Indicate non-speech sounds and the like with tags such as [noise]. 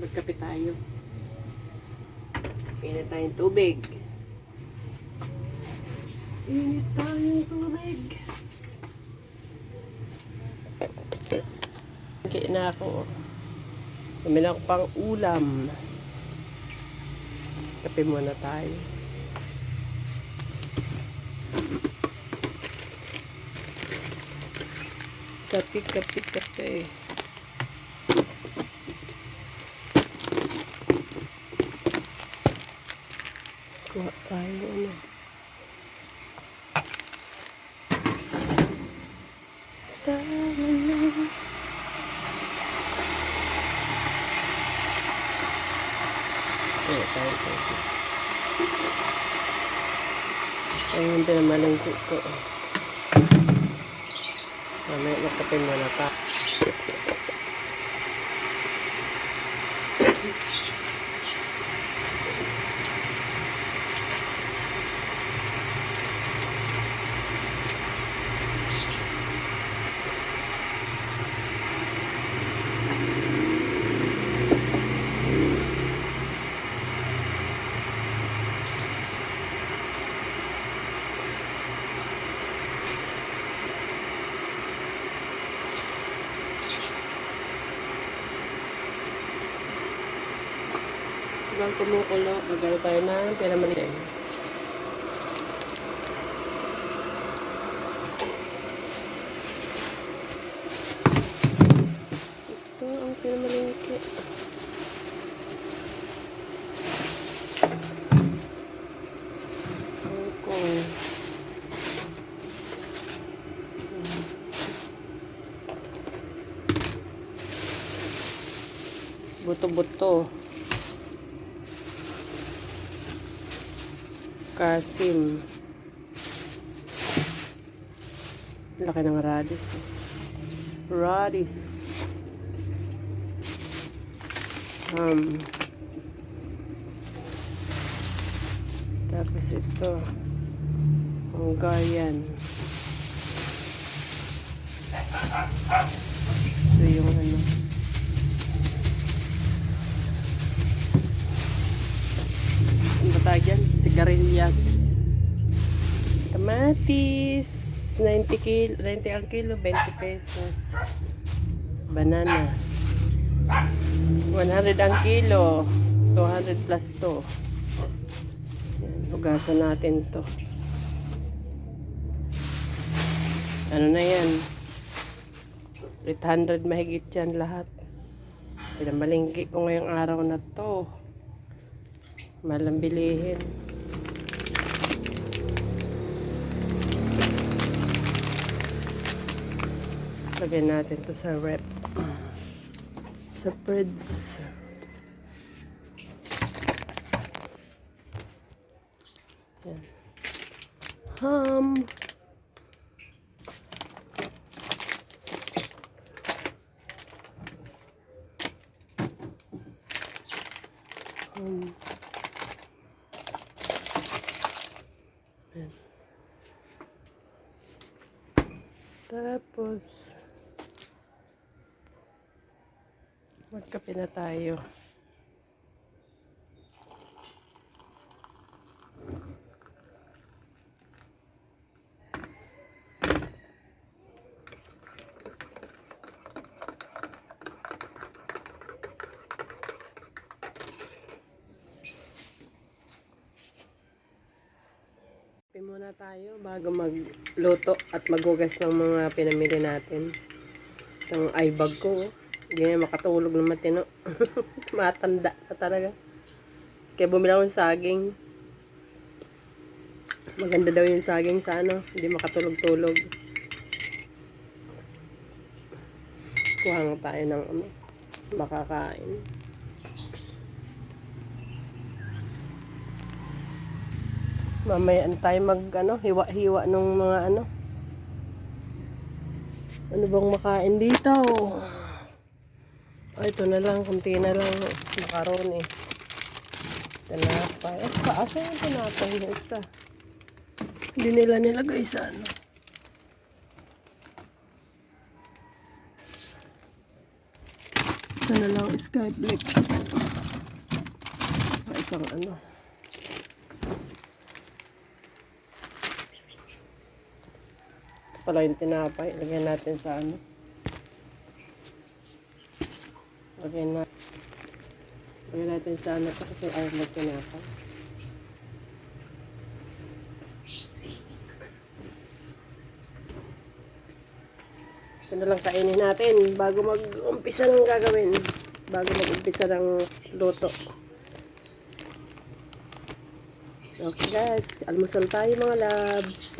Magkape tayo. Init tayong tubig. Init tayong tubig. Kaya na ako. Bumili ako pang ulam. Kape muna tayo. Kape, kape, kape. Kuha tayo ano. Tama na. Kuha tayo tayo. Ayun, pinamalingkit ko. Mamaya magkape muna pa. Habang kumukulo, magano tayo na pinamalikin. Ito ang pinamalingki. Hongkong. Buto-buto. Kasim. Laki ng radis. eh. Radis. Um, tapos ito. Hungarian. Ito yung ano. Sigarilyas. Kamatis. 90 kilo, 90 ang kilo, 20 pesos. Banana. 100 ang kilo, 200 plus to. Yan, hugasan natin to. Ano na yan? 800 mahigit yan lahat. Pinamalingki ko ngayong araw na to. Malang bilihin. Lagyan natin to sa rep. Sa fridge. Yan. Ham. Yan. Tapos, magkape na tayo. Kape muna tayo bago magluto at maghugas ng mga pinamili natin. Itong eye bag ko. oh. Hindi makatulog ng matino. [laughs] Matanda na talaga. Kaya bumili ako ng saging. Maganda daw yung saging sa ano. Hindi makatulog-tulog. Kuha nga tayo ng ano. Makakain. Mamaya tayo mag ano, hiwa-hiwa ng mga ano. Ano bang makain dito? Ay, ito na lang, kunti na lang macaroni. Tinapay. At paasa yung tinapay na isa. Hindi nila nilagay sa ano. Ito na lang, Skyflex. Saka isang ano. Ito pala yung tinapay. Lagyan natin sa ano. Lagyan na. Lagyan natin sa ano to kasi ayaw mag-tinapay. Ito na lang kainin natin bago mag-umpisa ng gagawin. Bago mag-umpisa ng luto. Okay guys, almusal tayo mga labs.